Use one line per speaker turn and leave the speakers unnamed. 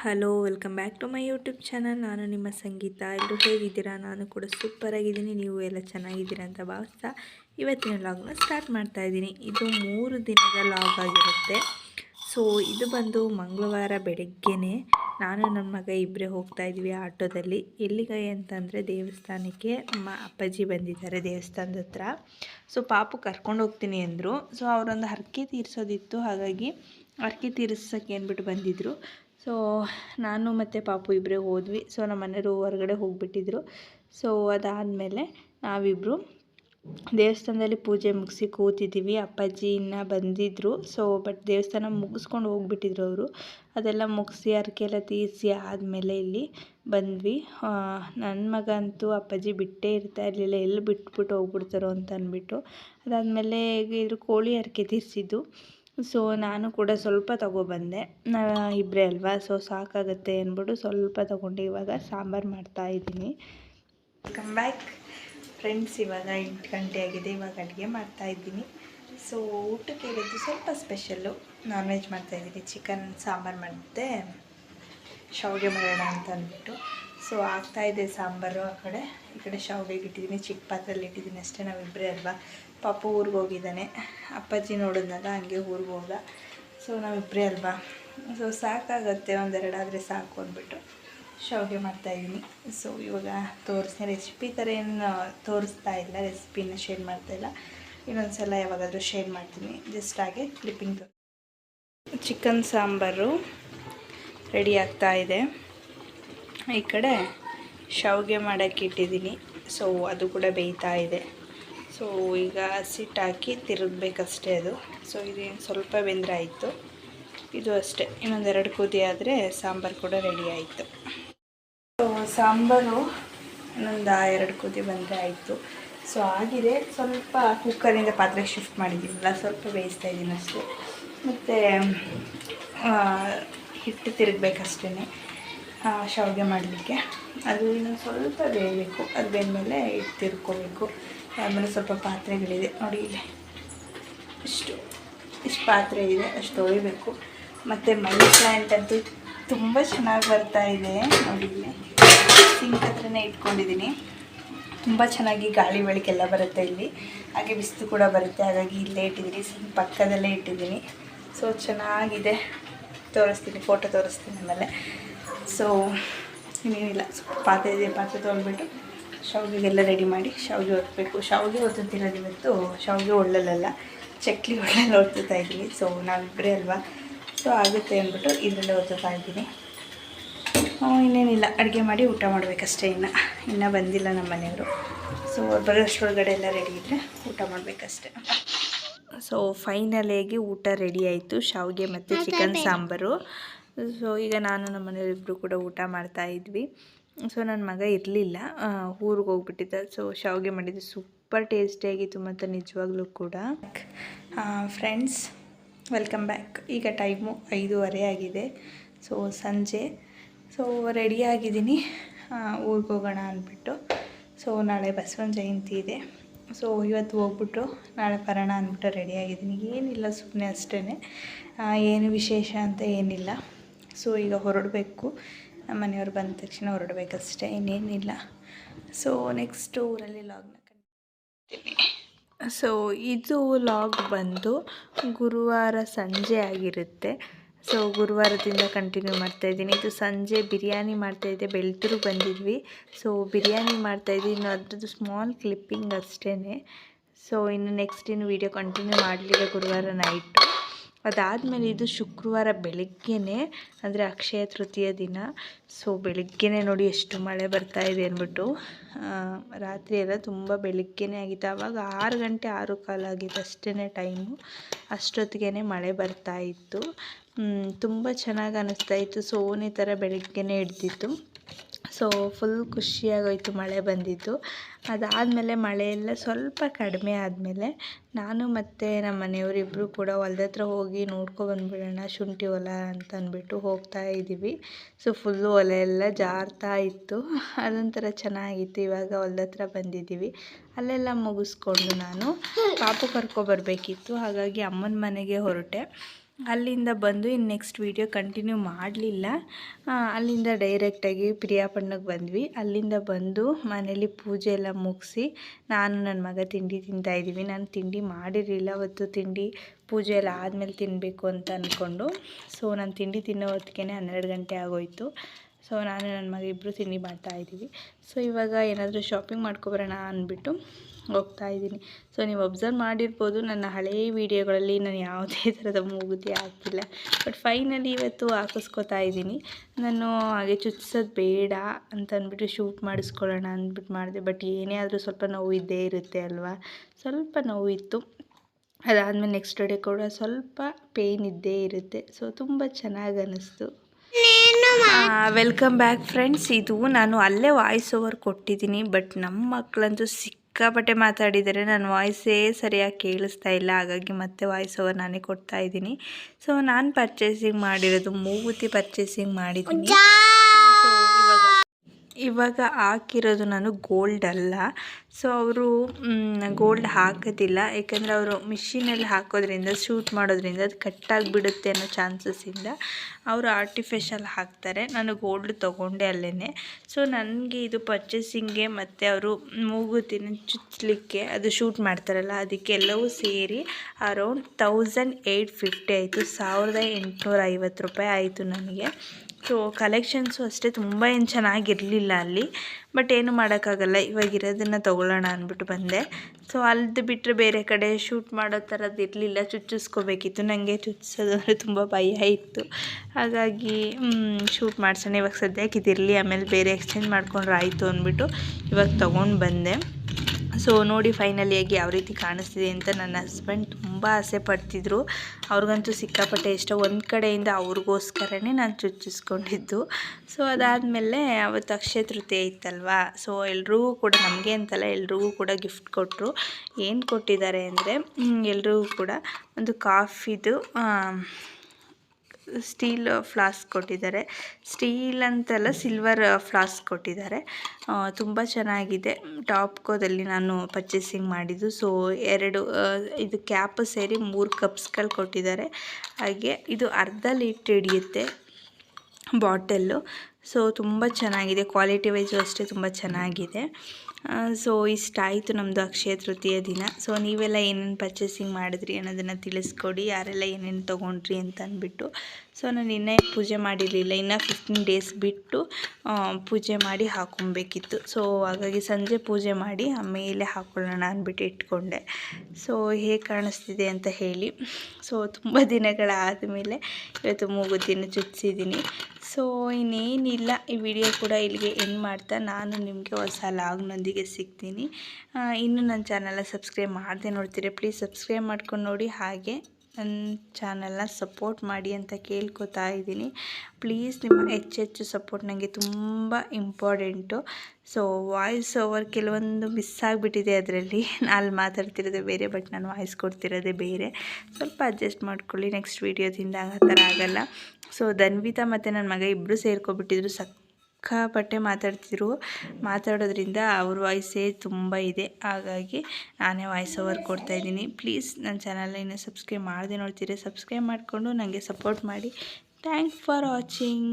Hello, welcome back to my YouTube channel. ನಾನು ನಿಮ್ಮ ಸಂಗೀತ. ಎಲ್ಲರೂ ಹೇಗಿದ್ದೀರಾ? ನಾನು ಕೂಡ ಸೂಪರಾಗಿದ್ದೀನಿ ನೀವು ಎಲ್ಲ ಚೆನ್ನಾಗಿದ್ದೀರಾ ಅಂತ ಭಾವಿಸ್ತಾ ಇವತ್ತಿನ ಲಾಗ್ನ ಸ್ಟಾರ್ಟ್ ಮಾಡ್ತಾ ಇದ್ದೀನಿ. ಇದು ಮೂರು ದಿನದ ಲಾಗ್ ಆಗಿರುತ್ತೆ. ಸೊ ಇದು ಬಂದು ಮಂಗಳವಾರ ಬೆಳಗ್ಗೆನೇ ನಾನು ನನ್ನ ಮಗ ಇಬ್ಬರೇ ಹೋಗ್ತಾ ಇದ್ವಿ ಆಟೋದಲ್ಲಿ. ಎಲ್ಲಿಗೆ ಅಂತಂದರೆ ದೇವಸ್ಥಾನಕ್ಕೆ ನಮ್ಮ ಅಪ್ಪಾಜಿ ಬಂದಿದ್ದಾರೆ ದೇವಸ್ಥಾನದ ಹತ್ರ. ಸೊ ಪಾಪು ಕರ್ಕೊಂಡು ಹೋಗ್ತೀನಿ ಅಂದರು. ಸೊ ಅವರೊಂದು ಹರಕೆ ತೀರಿಸೋದಿತ್ತು. ಹಾಗಾಗಿ ಹರಕೆ ತೀರಿಸೋಕ್ಕೆ ಅಂದ್ಬಿಟ್ಟು ಬಂದಿದ್ದರು ಸೊ ನಾನು ಮತ್ತು ಪಾಪು ಇಬ್ಬರೇ ಹೋದ್ವಿ. ಸೊ ನಮ್ಮ ಮನೆಯವರು ಹೊರಗಡೆ ಹೋಗಿಬಿಟ್ಟಿದ್ರು. ಸೊ ಅದಾದಮೇಲೆ ನಾವಿಬ್ಬರು ದೇವಸ್ಥಾನದಲ್ಲಿ ಪೂಜೆ ಮುಗಿಸಿ ಕೂತಿದ್ದೀವಿ. ಅಪ್ಪಾಜಿ ಇನ್ನೂ ಬಂದಿದ್ದರು ಸೊ ಬಟ್ ದೇವಸ್ಥಾನ ಮುಗಿಸ್ಕೊಂಡು ಹೋಗಿಬಿಟ್ಟಿದ್ರು ಅವರು. ಅದೆಲ್ಲ ಮುಗಿಸಿ ಹರಕೆ ಎಲ್ಲ ತೀರಿಸಿ ಆದಮೇಲೆ ಇಲ್ಲಿ ಬಂದ್ವಿ. ನನ್ನ ಮಗ ಅಂತೂ ಅಪ್ಪಾಜಿ ಬಿಟ್ಟೇ ಇರ್ತಾ ಇರಲಿಲ್ಲ. ಎಲ್ಲಿ ಬಿಟ್ಬಿಟ್ಟು ಹೋಗ್ಬಿಡ್ತಾರೋ ಅಂತ ಅಂದ್ಬಿಟ್ಟು. ಅದಾದಮೇಲೆ ಇದ್ರ ಕೋಳಿ ಹರಕೆ ತೀರಿಸಿದ್ದು. ಸೊ ನಾನು ಕೂಡ ಸ್ವಲ್ಪ ತೊಗೊಬಂದೆ. ಇಬ್ಬರೇ ಅಲ್ವಾ? ಸೊ ಸಾಕಾಗುತ್ತೆ ಅಂದ್ಬಿಟ್ಟು ಸ್ವಲ್ಪ ತೊಗೊಂಡು. ಇವಾಗ ಸಾಂಬಾರು ಮಾಡ್ತಾಯಿದ್ದೀನಿ ವೆಲ್ಕಮ್ ಬ್ಯಾಕ್ ಫ್ರೆಂಡ್ಸ್ ಇವಾಗ ಎಂಟು ಗಂಟೆ ಆಗಿದೆ. ಇವಾಗ ಅಡುಗೆ ಮಾಡ್ತಾಯಿದ್ದೀನಿ ಸೊ ಊಟಕ್ಕೆ ಇರೋದು ಸ್ವಲ್ಪ ಸ್ಪೆಷಲ್ಲು ನಾನ್ ವೆಜ್ ಮಾಡ್ತಾಯಿದ್ದೀನಿ ಚಿಕನ್ ಸಾಂಬಾರು ಮಾಡಿದ್ದೆ ಶಾವಿಗೆ ಮಾಡೋಣ ಅಂತ ಅಂದ್ಬಿಟ್ಟು. ಸೊ ಆಗ್ತಾಯಿದೆ ಸಾಂಬಾರು ಆ ಕಡೆ. ಈ ಕಡೆ ಶಾವಿಗೆಗೆ ಇಟ್ಟಿದ್ದೀನಿ, ಚಿಕ್ಕ ಪಾತ್ರೆಯಲ್ಲಿ ಇಟ್ಟಿದ್ದೀನಿ ಅಷ್ಟೇ ನಾವಿಬ್ಬರೇ ಅಲ್ವಾ. ಪಾಪು ಊರಿಗೆ ಹೋಗಿದ್ದಾನೆ. ಅಪ್ಪಾಜಿ ನೋಡಿದ್ನಲ್ಲ, ಹಂಗೆ ಊರಿಗೆ ಹೋದ. ಸೊ ನಾವಿಬ್ಬರೇ ಅಲ್ವಾ. ಸೊ, ಸಾಕಾಗತ್ತೆ ಒಂದೆರಡಾದರೆ ಸಾಕು ಅಂದ್ಬಿಟ್ಟು ಶಾವಿಗೆ ಮಾಡ್ತಾಯಿದ್ದೀನಿ ಸೊ, ಇವಾಗ ತೋರಿಸ್ತೀನಿ, ರೆಸಿಪಿ ಥರ ಏನು ತೋರಿಸ್ತಾ ಇಲ್ಲ, ರೆಸಿಪಿನ ಶೇರ್ ಮಾಡ್ತಾಯಿಲ್ಲ ಇನ್ನೊಂದು ಸಲ ಯಾವಾಗಾದರೂ ಶೇರ್ ಮಾಡ್ತೀನಿ. ಜಸ್ಟ್ ಹಾಗೆ ಕ್ಲಿಪ್ಪಿಂಗ್ ಚಿಕನ್ ಸಾಂಬಾರು ರೆಡಿ ಆಗ್ತಾ ಇದೆ. ಈ ಕಡೆ ಶಾವಿಗೆ ಮಾಡೋಕ್ಕೆ ಇಟ್ಟಿದ್ದೀನಿ. ಸೊ ಅದು ಕೂಡ ಬೇಯ್ತಾ ಇದೆ. ಸೊ ಈಗ ಹಸಿಟ್ಟು ಹಾಕಿ ತಿರುಗಬೇಕಷ್ಟೇ ಅದು. ಸೊ ಇದೇನು ಸ್ವಲ್ಪ ಬೆಂದರೆ ಆಯಿತು. ಇದು ಅಷ್ಟೇ. ಇನ್ನೊಂದೆರಡು ಕುದಿ ಆದರೆ ಸಾಂಬಾರು ಕೂಡ ರೆಡಿ ಆಯಿತು. ಸೊ ಸಾಂಬಾರು ಇನ್ನೊಂದು ಎರಡು ಕುದಿ ಬಂದರೆ ಆಯಿತು. ಸೊ ಆಗಿದೆ ಸ್ವಲ್ಪ ಕುಕ್ಕರಿಂದ ಪಾತ್ರೆ ಶಿಫ್ಟ್ ಮಾಡಿದ್ದೀನಲ್ಲ, ಸ್ವಲ್ಪ ಬೇಯಿಸ್ತಾ ಇದ್ದೀನಿ ಅಷ್ಟೇ ಮತ್ತು ಹಿಟ್ಟು ತಿರುಗಬೇಕಷ್ಟೇ ಶಾವಿಗೆ ಮಾಡಲಿಕ್ಕೆ. ಅದು ಇನ್ನೊಂದು ಸ್ವಲ್ಪ ಬೇಯಬೇಕು. ಅದು ಬೆಂದಮೇಲೆ ಇಟ್ಟು ತಿರ್ಕೋಬೇಕು ಆಮೇಲೆ ಸ್ವಲ್ಪ ಪಾತ್ರೆಗಳಿದೆ. ನೋಡಿ ಇಲ್ಲಿ. ಇಷ್ಟು. ಇಷ್ಟು ಪಾತ್ರೆ ಇದೆ. ಅಷ್ಟು ತೊಳಿಬೇಕು. ಮತ್ತು ಮನಿ ಪ್ಲ್ಯಾಂಟ್ ಅಂತೂ ತುಂಬ ಚೆನ್ನಾಗಿ ಬರ್ತಾ ಇದೆ. ನೋಡಿ ಇಲ್ಲಿ. ಸಿಂಕ್ ಹತ್ರನೇ ಇಟ್ಕೊಂಡಿದ್ದೀನಿ. ತುಂಬ ಚೆನ್ನಾಗಿ ಗಾಳಿ ಬೆಳಕೆಲ್ಲ ಬರುತ್ತೆ ಇಲ್ಲಿ. ಹಾಗೆ ಬಿಸಿಲು ಕೂಡ ಬರುತ್ತೆ. ಹಾಗಾಗಿ ಇಲ್ಲೇ ಇಟ್ಟಿದ್ದೀನಿ. ಸಿಂಕ್ ಪಕ್ಕದಲ್ಲೇ ಇಟ್ಟಿದ್ದೀನಿ. ಸೊ ಚೆನ್ನಾಗಿದೆ. ತೋರಿಸ್ತೀನಿ. ಫೋಟೋ ತೋರಿಸ್ತೀನಿ ಆಮೇಲೆ. ಸೊ ಇನ್ನೇನಿಲ್ಲ ಪಾತ್ರೆ ಇದೆ ಪಾತ್ರೆ ತೊಗೊಂಡ್ಬಿಟ್ಟು ಶಾವಿಗೆಲ್ಲ ರೆಡಿ ಮಾಡಿ ಶಾವಿಗೆ ಹೊತ್ತಬೇಕು ಶಾವಿಗೆ ಇವತ್ತು ಶಾವಿಗೆ ಒಳ್ಳಲ್ಲ ಚಕ್ಲಿ ಒಳ್ಳೆಲ್ಲ ಹೊತ್ತುತ್ತಾ ಇದ್ದೀನಿ ಸೊ ನಾವಿಬ್ಬರೇ ಅಲ್ವಾ? ಸೊ ಆಗುತ್ತೆ ಅಂದ್ಬಿಟ್ಟು ಇದರಲ್ಲೇ ಹೊತ್ತುತ್ತಾ ಇದ್ದೀನಿ ಇನ್ನೇನಿಲ್ಲ. ಅಡುಗೆ ಮಾಡಿ ಊಟ ಮಾಡಬೇಕಷ್ಟೇ ಇನ್ನು. ಇನ್ನೂ ಬಂದಿಲ್ಲ ನಮ್ಮ ಮನೆಯವರು. ಸೊ ಬರೋಷ್ಟರೊಳಗಡೆ ಎಲ್ಲ ರೆಡಿ ಇದ್ದರೆ ಊಟ ಮಾಡಬೇಕಷ್ಟೆ. ಸೊ ಆಗಿ ಊಟ ರೆಡಿ ಆಯಿತು. ಶಾವಿಗೆ ಮತ್ತು ಚಿಕನ್ ಸಾಂಬಾರು. ಸೊ ಈಗ ನಾನು ನಮ್ಮ ಮನೆಯವರಿಬ್ಬರು ಕೂಡ ಊಟ ಮಾಡ್ತಾ ಇದ್ವಿ. ಸೊ ನನ್ನ ಮಗ ಇರಲಿಲ್ಲ. ಊರಿಗೆ ಹೋಗ್ಬಿಟ್ಟಿದ್ದ. ಸೊ ಶಾವಿಗೆ ಮಾಡಿದ್ದು ಸೂಪರ್ ಟೇಸ್ಟಿಯಾಗಿತ್ತು ಮತ್ತು ನಿಜವಾಗ್ಲೂ ಕೂಡ. ಫ್ರೆಂಡ್ಸ್ ವೆಲ್ಕಮ್ ಬ್ಯಾಕ್ ಈಗ ಟೈಮು ಐದೂವರೆ ಆಗಿದೆ. ಸೊ ಸಂಜೆ. ಸೊ ರೆಡಿ ಆಗಿದ್ದೀನಿ. ಊರಿಗೆ ಹೋಗೋಣ ಅಂದ್ಬಿಟ್ಟು. ಸೊ ನಾಳೆ ಬಸವನ ಜಯಂತಿ ಇದೆ. ಸೊ ಇವತ್ತು ಹೋಗ್ಬಿಟ್ಟು ನಾಳೆ ಬರೋಣ ಅಂದ್ಬಿಟ್ಟು ರೆಡಿಯಾಗಿದ್ದೀನಿ ಏನಿಲ್ಲ ಸುಮ್ಮನೆ ಅಷ್ಟೇ ಏನು ವಿಶೇಷ ಅಂತ ಏನಿಲ್ಲ. ಸೊ ಈಗ ಹೊರಡಬೇಕು. ನಮ್ಮ ಮನೆಯವ್ರು ಬಂದ ತಕ್ಷಣ ಹೊರಡಬೇಕಷ್ಟೇ, ಇನ್ನೇನಿಲ್ಲ. ಸೊ ನೆಕ್ಸ್ಟು ಊರಲ್ಲಿ ಲಾಗ್ನ ಸೊ ಇದು ಲಾಗ್ ಬಂದು ಗುರುವಾರ ಸಂಜೆ ಆಗಿರುತ್ತೆ. ಸೊ ಗುರುವಾರದಿಂದ ಕಂಟಿನ್ಯೂ ಮಾಡ್ತಾಯಿದ್ದೀನಿ ಇದು ಸಂಜೆ ಬಿರಿಯಾನಿ ಮಾಡ್ತಾಯಿದ್ದೆ ಬೆಳ್ತರು ಬಂದಿದ್ವಿ. ಸೊ ಬಿರಿಯಾನಿ ಮಾಡ್ತಾಯಿದ್ದೀನಿ ಅದ್ರದ್ದು ಸ್ಮಾಲ್ ಕ್ಲಿಪ್ಪಿಂಗ್ ಅಷ್ಟೇ ಸೊ ಇನ್ನು ನೆಕ್ಸ್ಟ್ ಇನ್ನು ವೀಡಿಯೋ ಕಂಟಿನ್ಯೂ ಮಾಡಲಿಲ್ಲ ಗುರುವಾರ ನೈಟು ಅದಾದಮೇಲೆ ಇದು ಶುಕ್ರವಾರ ಬೆಳಗ್ಗೆನೇ, ಅಂದರೆ ಅಕ್ಷಯ ತೃತೀಯ ದಿನ. ಸೊ ಬೆಳಗ್ಗೆನೇ ನೋಡಿ ಎಷ್ಟು ಮಳೆ ಬರ್ತಾ ಇದೆ ಅಂದ್ಬಿಟ್ಟು ರಾತ್ರಿ ಎಲ್ಲ ತುಂಬ ಬೆಳಗ್ಗೆನೇ ಆಗಿತ್ತು. ಆವಾಗ ಆರು ಗಂಟೆ ಆರು ಕಾಲಾಗಿತ್ತು ಅಷ್ಟೇ ಟೈಮು ಅಷ್ಟೊತ್ತಿಗೆ ಮಳೆ ಬರ್ತಾ ಇತ್ತು. ತುಂಬ ಚೆನ್ನಾಗಿ ಅನ್ನಿಸ್ತಾ ಇತ್ತು. ಸೋನೆ ಥರ ಬೆಳಗ್ಗೆನೇ ಹಿಡ್ದಿತ್ತು. ಸೊ ಫುಲ್ ಖುಷಿಯಾಗೋಯಿತು ಮಳೆ ಬಂದಿದ್ದು. ಅದಾದಮೇಲೆ ಮಳೆ ಎಲ್ಲ ಸ್ವಲ್ಪ ಕಡಿಮೆ ಆದಮೇಲೆ ನಾನು ಮತ್ತು ನಮ್ಮ ಮನೆಯವರಿಬ್ಬರು ಕೂಡ ಹೊಲ್ದ ಹತ್ರ ಹೋಗಿ ನೋಡ್ಕೊಬಂದ್ಬಿಡೋಣ ಶುಂಠಿ ಹೊಲ ಅಂತ ಅಂದ್ಬಿಟ್ಟು ಹೋಗ್ತಾ ಇದ್ದೀವಿ. ಸೊ ಫುಲ್ಲು ಹೊಲ ಎಲ್ಲ ಜಾರ್ತಾ ಇತ್ತು. ಅದೊಂಥರ ಚೆನ್ನಾಗಿತ್ತು. ಇವಾಗ ಹೊಲ್ದ ಹತ್ರ ಬಂದಿದ್ದೀವಿ. ಅಲ್ಲೆಲ್ಲ ಮುಗಿಸ್ಕೊಂಡು ನಾನು ಪಾಪು ಕರ್ಕೊಬರ್ಬೇಕಿತ್ತು ಹಾಗಾಗಿ ಅಮ್ಮನ ಮನೆಗೆ ಹೊರಟೆ. ಅಲ್ಲಿಂದ ಬಂದು ಇನ್ನು ನೆಕ್ಸ್ಟ್ ವೀಡಿಯೋ ಕಂಟಿನ್ಯೂ ಮಾಡಲಿಲ್ಲ. ಅಲ್ಲಿಂದ ಡೈರೆಕ್ಟಾಗಿ ಪ್ರಿಯಾಪಣ್ಣಗೆ ಬಂದ್ವಿ. ಅಲ್ಲಿಂದ ಬಂದು ಮನೇಲಿ ಪೂಜೆ ಎಲ್ಲ ಮುಗಿಸಿ ನಾನು ನನ್ನ ಮಗ ತಿಂಡಿ ತಿಂತಾಯಿದ್ದೀವಿ ನಾನು ತಿಂಡಿ ಮಾಡಿರಲಿಲ್ಲ, ಅವತ್ತು ತಿಂಡಿ ಪೂಜೆ ಎಲ್ಲ ಆದಮೇಲೆ ತಿನ್ನಬೇಕು ಅಂತ ಅಂದ್ಕೊಂಡು ಸೊ ನಾನು ತಿಂಡಿ ತಿನ್ನೋ ಹೊತ್ತಿಗೆ ಹನ್ನೆರಡು ಗಂಟೆ ಆಗೋಯಿತು. ಸೊ ನಾನು ನನ್ನ ಮಗ ಇಬ್ಬರು ತಿಂಡಿ ಮಾಡ್ತಾಯಿದ್ದೀವಿ ಸೊ ಇವಾಗ ಏನಾದರೂ ಶಾಪಿಂಗ್ ಮಾಡ್ಕೊಬರೋಣ ಅಂದ್ಬಿಟ್ಟು ಹೋಗ್ತಾ ಇದ್ದೀನಿ. ಸೊ ನೀವು ಅಬ್ಸರ್ವ್ ಮಾಡಿರ್ಬೋದು, ನನ್ನ ಹಳೆಯ ವೀಡಿಯೋಗಳಲ್ಲಿ ನಾನು ಯಾವುದೇ ಥರದ ಮೂಗುತಿ ಹಾಕಿಲ್ಲ. ಬಟ್ ಫೈನಲಿ ಇವತ್ತು ಹಾಕಿಸ್ಕೊತಾ ಇದ್ದೀನಿ. ನಾನು ಹಾಗೆ ಚುಚ್ಚಿಸೋದು ಬೇಡ ಅಂತ ಅಂದ್ಬಿಟ್ಟು ಶೂಟ್ ಮಾಡಿಸ್ಕೊಳ್ಳೋಣ ಅಂದ್ಬಿಟ್ಟು ಮಾಡಿದೆ. ಬಟ್ ಏನೇ ಆದರೂ ಸ್ವಲ್ಪ ನೋವು ಇದ್ದೇ ಇರುತ್ತೆ ಅಲ್ವಾ? ಸ್ವಲ್ಪ ನೋವು ಇತ್ತು. ಅದಾದಮೇಲೆ ನೆಕ್ಸ್ಟ್ ಡೇ ಕೂಡ ಸ್ವಲ್ಪ ಪೇಯ್ನ್ ಇದ್ದೇ ಇರುತ್ತೆ. ಸೊ ತುಂಬ ಚೆನ್ನಾಗಿ ಅನ್ನಿಸ್ತು. ವೆಲ್ಕಮ್ ಬ್ಯಾಕ್ ಫ್ರೆಂಡ್ಸ್ ಇದು ನಾನು ಅಲ್ಲೇ ವಾಯ್ಸ್ ಓವರ್ ಕೊಟ್ಟಿದ್ದೀನಿ ಬಟ್ ನಮ್ಮ ಮಕ್ಕಳಂತೂ ಸಿಕ್ಕಾಪಟ್ಟೆ ಮಾತಾಡಿದರೆ ನನ್ನ ವಾಯ್ಸೇ ಸರಿಯಾಗಿ ಕೇಳಿಸ್ತಾ ಇಲ್ಲ ಹಾಗಾಗಿ ಮತ್ತೆ ವಾಯ್ಸ್ ಓವರ್ ನಾನೇ ಕೊಡ್ತಾ ಇದ್ದೀನಿ. ಸೊ ನಾನು ಪರ್ಚೇಸಿಂಗ್ ಮಾಡಿರೋದು ಮೂಗುತಿ ಪರ್ಚೇಸಿಂಗ್ ಮಾಡಿದ್ದೀನಿ. ಸೊ ಇವಾಗ ಇವಾಗ ಹಾಕಿರೋದು ನಾನು ಗೋಲ್ಡ್ ಅಲ್ಲ. ಸೊ ಅವರು ಗೋಲ್ಡ್ ಹಾಕೋದಿಲ್ಲ. ಯಾಕಂದರೆ ಅವರು ಮಿಷಿನಲ್ಲಿ ಹಾಕೋದ್ರಿಂದ ಶೂಟ್ ಮಾಡೋದ್ರಿಂದ ಅದು ಕಟ್ಟಾಗಿಬಿಡುತ್ತೆ ಅನ್ನೋ ಚಾನ್ಸಸ್ಸಿಂದ ಅವರು ಆರ್ಟಿಫಿಷಲ್ ಹಾಕ್ತಾರೆ. ನಾನು ಗೋಲ್ಡ್ ತೊಗೊಂಡೆ ಅಲ್ಲೇ ಸೊ ನನಗೆ ಇದು ಪರ್ಚೇಸಿಂಗ್ಗೆ ಮತ್ತು ಅವರು ಮೂಗುತಿನ ಚುಚ್ಚಲಿಕ್ಕೆ ಅದು ಶೂಟ್ ಮಾಡ್ತಾರಲ್ಲ ಅದಕ್ಕೆಲ್ಲವೂ ಸೇರಿ ಅರೌಂಡ್ ತೌಸಂಡ್ ಏಯ್ಟ್ ಫಿಫ್ಟಿ ಆಯಿತು. ಸಾವಿರದ ಎಂಟುನೂರ ಐವತ್ತು ರೂಪಾಯಿ ಆಯಿತು ನನಗೆ. ಸೊ ಕಲೆಕ್ಷನ್ಸು ಅಷ್ಟೇ, ತುಂಬ ಏನು ಚೆನ್ನಾಗಿರಲಿಲ್ಲ ಅಲ್ಲಿ. ಬಟ್ ಏನು ಮಾಡೋಕ್ಕಾಗಲ್ಲ, ಇವಾಗ ಇರೋದನ್ನು ತೊಗೊಳ್ಳೋಣ ಅಂದ್ಬಿಟ್ಟು ಬಂದೆ. ಸೊ ಅಲ್ದು ಬಿಟ್ಟರೆ ಬೇರೆ ಕಡೆ ಶೂಟ್ ಮಾಡೋ ಥರದ್ದು ಇರಲಿಲ್ಲ, ಚುಚ್ಚಿಸ್ಕೋಬೇಕಿತ್ತು. ನನಗೆ ಚುಚ್ಚಿಸೋದು ಅಂದರೆ ತುಂಬ ಭಯ ಇತ್ತು. ಹಾಗಾಗಿ ಶೂಟ್ ಮಾಡ್ಸೋಣ. ಇವಾಗ ಸದ್ಯಕ್ಕೆ ಇದಿರಲಿ, ಆಮೇಲೆ ಬೇರೆ ಎಕ್ಸ್ಚೇಂಜ್ ಮಾಡ್ಕೊಂಡ್ರೆ ಆಯಿತು ಅಂದ್ಬಿಟ್ಟು ಇವಾಗ ತೊಗೊಂಡು ಬಂದೆ. ಸೊ ನೋಡಿ ಫೈನಲಿಯಾಗಿ ಯಾವ ರೀತಿ ಕಾಣಿಸ್ತಿದೆ ಅಂತ ನನ್ನ ಹಸ್ಬೆಂಡ್ ತುಂಬ ಆಸೆ ಪಡ್ತಿದ್ರು. ಅವ್ರಿಗಂತೂ ಸಿಕ್ಕಾಪಟ್ಟೆ ಇಷ್ಟ. ಒಂದು ಕಡೆಯಿಂದ ಅವ್ರಿಗೋಸ್ಕರನೇ ನಾನು ಚುಚ್ಚಿಸ್ಕೊಂಡಿದ್ದು. ಸೊ ಅದಾದಮೇಲೆ ಅವತ್ತು ಅಕ್ಷಯ ತೃತೀಯ ಇತ್ತಲ್ವಾ? ಸೊ ಎಲ್ರಿಗೂ ಕೂಡ ನಮಗೆ ಅಂತಲ್ಲ, ಎಲ್ರಿಗೂ ಕೂಡ ಗಿಫ್ಟ್ ಕೊಟ್ಟರು ಏನು ಕೊಟ್ಟಿದ್ದಾರೆ ಅಂದರೆ ಎಲ್ರಿಗೂ ಕೂಡ ಒಂದು ಕಾಫಿದು ಸ್ಟೀಲ್ ಫ್ಲಾಸ್ಕ್ ಕೊಟ್ಟಿದ್ದಾರೆ. ಸ್ಟೀಲ್ ಅಂತಲ್ಲ ಸಿಲ್ವರ್ ಫ್ಲಾಸ್ಕ್ ಕೊಟ್ಟಿದ್ದಾರೆ. ತುಂಬ ಚೆನ್ನಾಗಿದೆ. ಟಾಪ್ಕೋದಲ್ಲಿ ನಾನು ಪರ್ಚೇಸಿಂಗ್ ಮಾಡಿದ್ದು. ಸೊ, ಎರಡು ಇದು ಕ್ಯಾಪ್ ಸೇರಿ ಮೂರು ಕಪ್ಸ್ಗಳು ಕೊಟ್ಟಿದ್ದಾರೆ. ಹಾಗೆ ಇದು ಅರ್ಧ ಲೀಟ್ರ್ ಹಿಡಿಯುತ್ತೆ ಬಾಟಲ್ಲು. ಸೊ, ತುಂಬ ಚೆನ್ನಾಗಿದೆ. ಕ್ವಾಲಿಟಿ ವೈಸು ಅಷ್ಟೇ ತುಂಬ ಚೆನ್ನಾಗಿದೆ. ಸೊ ಇಷ್ಟ ಆಯಿತು ನಮ್ಮದು ಅಕ್ಷಯ ತೃತೀಯ ದಿನ. ಸೊ ನೀವೆಲ್ಲ ಏನೇನು ಪರ್ಚೇಸಿಂಗ್ ಮಾಡಿದ್ರಿ ಅನ್ನೋದನ್ನು ತಿಳಿಸ್ಕೊಡಿ. ಯಾರೆಲ್ಲ ಏನೇನು ತೊಗೊಂಡ್ರಿ ಅಂತ ಅಂದ್ಬಿಟ್ಟು. ಸೊ ನಾನು ಇನ್ನೇ ಪೂಜೆ ಮಾಡಿರಲಿಲ್ಲ, ಇನ್ನು ಫಿಫ್ಟೀನ್ ಡೇಸ್ ಬಿಟ್ಟು ಪೂಜೆ ಮಾಡಿ ಹಾಕೊಬೇಕಿತ್ತು. ಸೊ ಹಾಗಾಗಿ ಸಂಜೆ ಪೂಜೆ ಮಾಡಿ ಆಮೇಲೆ ಹಾಕ್ಕೊಳ್ಳೋಣ ಅಂದ್ಬಿಟ್ಟು ಇಟ್ಕೊಂಡೆ. ಸೊ ಹೇಗೆ ಕಾಣಿಸ್ತಿದೆ ಅಂತ ಹೇಳಿ. ಸೊ ತುಂಬ ದಿನಗಳಾದ ಮೇಲೆ ಇವತ್ತು ಮೂಗುತಿನ ಚುಚ್ಚಿದ್ದೀನಿ. ಸೊ ಇನ್ನೇನಿಲ್ಲ, ಈ ವಿಡಿಯೋ ಕೂಡ ಇಲ್ಲಿಗೆ ಎಂಡ್ ಮಾಡ್ತಾ ನಾನು ನಿಮಗೆ ಹೊಸ ಲಾಗ್ನೊಂದಿಗೆ ಸಿಗ್ತೀನಿ. ಇನ್ನು ನನ್ನ ಚಾನಲ್ನ ಸಬ್ಸ್ಕ್ರೈಬ್ ಮಾಡದೆ ನೋಡ್ತೀರಾ ಪ್ಲೀಸ್ ಸಬ್ಸ್ಕ್ರೈಬ್ ಮಾಡ್ಕೊಂಡು ನೋಡಿ, ಹಾಗೆ. ನನ್ನ ಚಾನಲ್ನ ಸಪೋರ್ಟ್ ಮಾಡಿ ಅಂತ ಕೇಳ್ಕೊತಾ ಇದ್ದೀನಿ. ಪ್ಲೀಸ್ ನಿಮ್ಮ ಹೆಚ್ಚೆಚ್ಚು ಸಪೋರ್ಟ್ ನನಗೆ ತುಂಬ ಇಂಪಾರ್ಟೆಂಟು. ಸೊ, ವಾಯ್ಸ್ ಓವರ್ ಕೆಲವೊಂದು ಮಿಸ್ ಆಗಿಬಿಟ್ಟಿದೆ ಅದರಲ್ಲಿ. ನಾನು ಮಾತಾಡ್ತಿರೋದೇ ಬೇರೆ, ಬಟ್ ನಾನು ವಾಯ್ಸ್ ಕೊಡ್ತಿರೋದೇ ಬೇರೆ. ಸ್ವಲ್ಪ ಅಡ್ಜಸ್ಟ್ ಮಾಡ್ಕೊಳ್ಳಿ, ನೆಕ್ಸ್ಟ್ ವೀಡಿಯೋದಿಂದ ಆ ಥರ ಆಗೋಲ್ಲ. ಸೊ, ಧನ್ವಿತಾ ಮತ್ತು ನನ್ನ ಮಗ ಇಬ್ಬರು ಸೇರ್ಕೊಬಿಟ್ಟಿದ್ರು ಸಕ್ ಸಿಕ್ಕಾಪಟ್ಟೆ ಮಾತಾಡ್ತಿದ್ರು. ಮಾತಾಡೋದ್ರಿಂದ ಅವ್ರ ವಾಯ್ಸೇ ತುಂಬ ಇದೆ. ಹಾಗಾಗಿ ನಾನೇ ವಾಯ್ಸ್ ಓವರ್ ಕೊಡ್ತಾಯಿದ್ದೀನಿ ಪ್ಲೀಸ್ ನನ್ನ ಚಾನಲ್ನ ಇನ್ನೂ ಸಬ್ಸ್ಕ್ರೈಬ್ ಮಾಡದೆ ನೋಡ್ತೀರಿ ಸಬ್ಸ್ಕ್ರೈಬ್ ಮಾಡಿಕೊಂಡು ನನಗೆ ಸಪೋರ್ಟ್ ಮಾಡಿ. Thanks for watching.